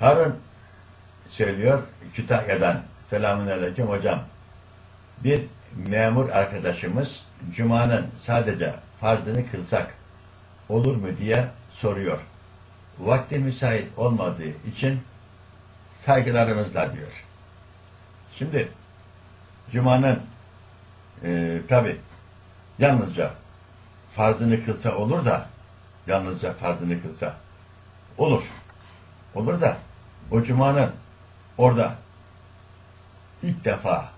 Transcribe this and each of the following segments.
Harun söylüyor Kütahya'dan. Selamun aleyküm hocam. Bir memur arkadaşımız Cuma'nın sadece farzını kılsak olur mu diye soruyor. Vakti müsait olmadığı için saygılarımızla diyor. Şimdi Cuma'nın e, tabi yalnızca farzını kılsa olur da yalnızca farzını kılsa olur. Olur da o Cuma'nın orada ilk defa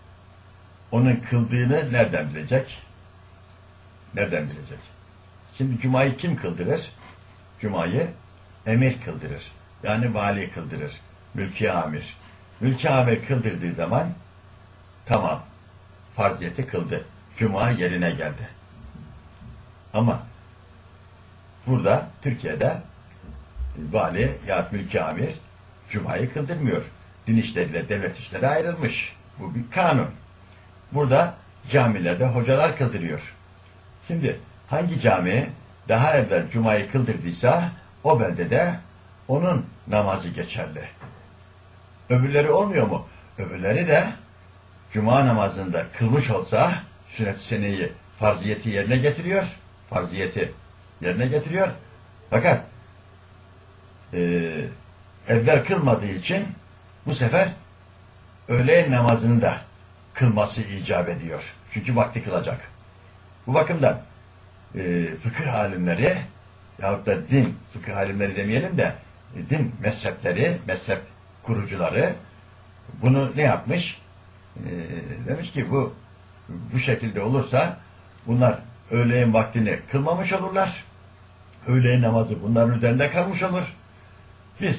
onun kıldığını nereden bilecek? Nereden bilecek? Şimdi Cuma'yı kim kıldırır? Cuma'yı emir kıldırır. Yani vali kıldırır. Mülki amir. Mülki amir kıldırdığı zaman tamam farziyeti kıldı. Cuma yerine geldi. Ama burada Türkiye'de vali ya mülki amir Cuma'yı kıldırmıyor. Din işleriyle devlet işleri ayrılmış. Bu bir kanun. Burada camilerde hocalar kıldırıyor. Şimdi hangi cami daha evvel Cuma'yı kıldırdıysa o beldede onun namazı geçerli. Öbürleri olmuyor mu? Öbürleri de Cuma namazında kılmış olsa sünnet-i seneyi farziyeti yerine getiriyor. Farziyeti yerine getiriyor. Fakat e, evvel kılmadığı için bu sefer öğle namazını da kılması icap ediyor. Çünkü vakti kılacak. Bu bakımdan e, fıkıh alimleri yahut da din fıkıh alimleri demeyelim de e, din mezhepleri, mezhep kurucuları bunu ne yapmış? E, demiş ki bu bu şekilde olursa bunlar öğleyin vaktini kılmamış olurlar. Öğleyin namazı bunların üzerinde kalmış olur. Biz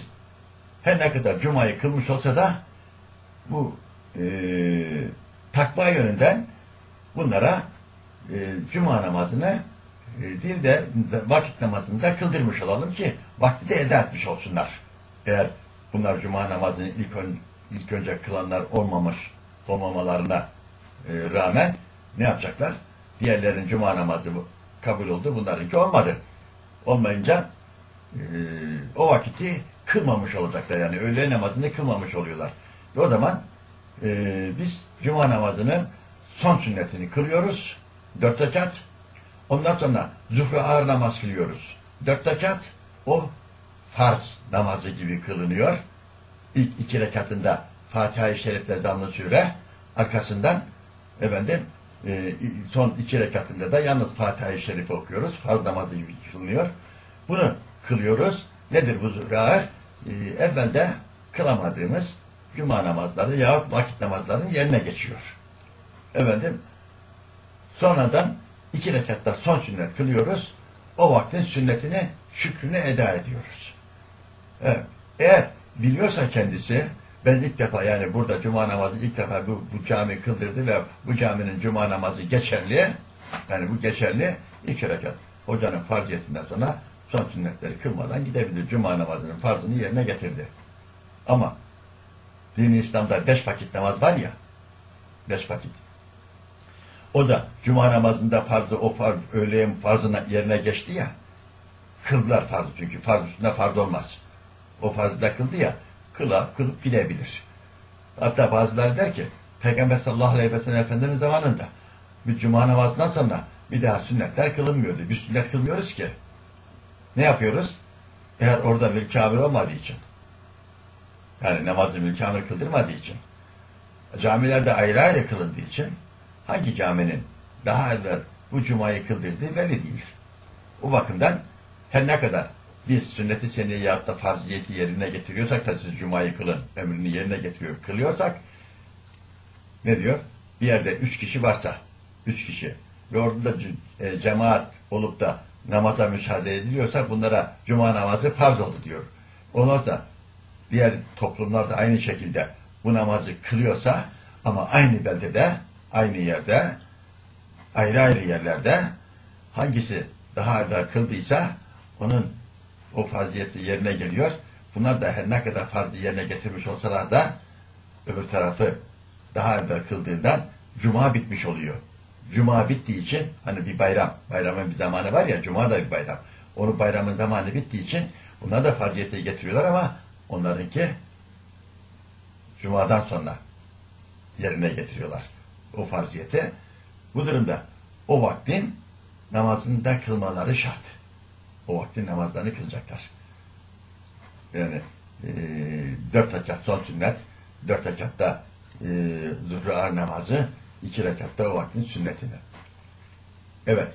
her ne kadar Cuma'yı kılmış olsa da bu e, takva yönünden bunlara e, Cuma namazını e, değil de vakit namazını da kıldırmış olalım ki vakti de eda etmiş olsunlar. Eğer bunlar Cuma namazını ilk, ön, ilk önce kılanlar olmamış olmamalarına e, rağmen ne yapacaklar? Diğerlerin Cuma namazı kabul oldu, bunlarınki olmadı. Olmayınca e, o vakiti kılmamış olacaklar. Yani öğle namazını kılmamış oluyorlar. O zaman e, biz Cuma namazının son sünnetini kılıyoruz. Dört rekat. Ondan sonra zuhru ağır namaz kılıyoruz. Dört rekat o farz namazı gibi kılınıyor. İlk iki rekatında Fatiha-i Şerif'le zamlı süre arkasından efendim e, son iki rekatında da yalnız Fatiha-i Şerif okuyoruz. Farz namazı gibi kılınıyor. Bunu kılıyoruz. Nedir bu zuhru ağır? E, evvelde kılamadığımız cuma namazları yahut vakit namazlarının yerine geçiyor. Efendim sonradan iki rekatta son sünnet kılıyoruz. O vaktin sünnetini, şükrünü eda ediyoruz. Evet. Eğer biliyorsa kendisi ben ilk defa yani burada cuma namazı ilk defa bu, bu cami kıldırdı ve bu caminin cuma namazı geçerli yani bu geçerli iki rekat. Hocanın farziyetinden sonra son sünnetleri kılmadan gidebilir. Cuma namazının farzını yerine getirdi. Ama Dini İslam'da beş vakit namaz var ya, beş vakit. O da cuma namazında farzı, o farz, öğleyin farzına yerine geçti ya, kıldılar farzı çünkü farz üstünde farz olmaz. O farzı da kıldı ya, kıla, kılıp gidebilir. Hatta bazıları der ki, Peygamber sallallahu aleyhi ve sellem Efendimiz zamanında bir cuma namazından sonra bir daha sünnetler kılınmıyordu. Biz sünnet kılmıyoruz ki. Ne yapıyoruz? Eğer orada bir kabir olmadığı için yani namazı mülkamil kıldırmadığı için, camilerde ayrı ayrı kılındığı için, hangi caminin daha evvel bu cumayı kıldırdığı belli değil. O bakımdan her ne kadar biz sünnet-i seniye yahut da farziyeti yerine getiriyorsak da siz cumayı kılın, emrini yerine getiriyor, kılıyorsak ne diyor? Bir yerde üç kişi varsa, üç kişi ve orada da e, cemaat olup da namaza müsaade ediliyorsa bunlara cuma namazı farz oldu diyor. Onlar da diğer toplumlar da aynı şekilde bu namazı kılıyorsa ama aynı beldede, aynı yerde, ayrı ayrı yerlerde hangisi daha evvel kıldıysa onun o faziyeti yerine geliyor. Bunlar da her ne kadar farzı yerine getirmiş olsalar da öbür tarafı daha evvel kıldığından cuma bitmiş oluyor. Cuma bittiği için hani bir bayram, bayramın bir zamanı var ya cuma da bir bayram. Onu bayramın zamanı bittiği için bunlar da farziyeti getiriyorlar ama Onlarınki Cuma'dan sonra yerine getiriyorlar o farziyeti. Bu durumda o vaktin namazını da kılmaları şart. O vaktin namazlarını kılacaklar. Yani e, dört rekat son sünnet, dört rekatta e, zuhru namazı, iki rekatta o vaktin sünnetini. Evet.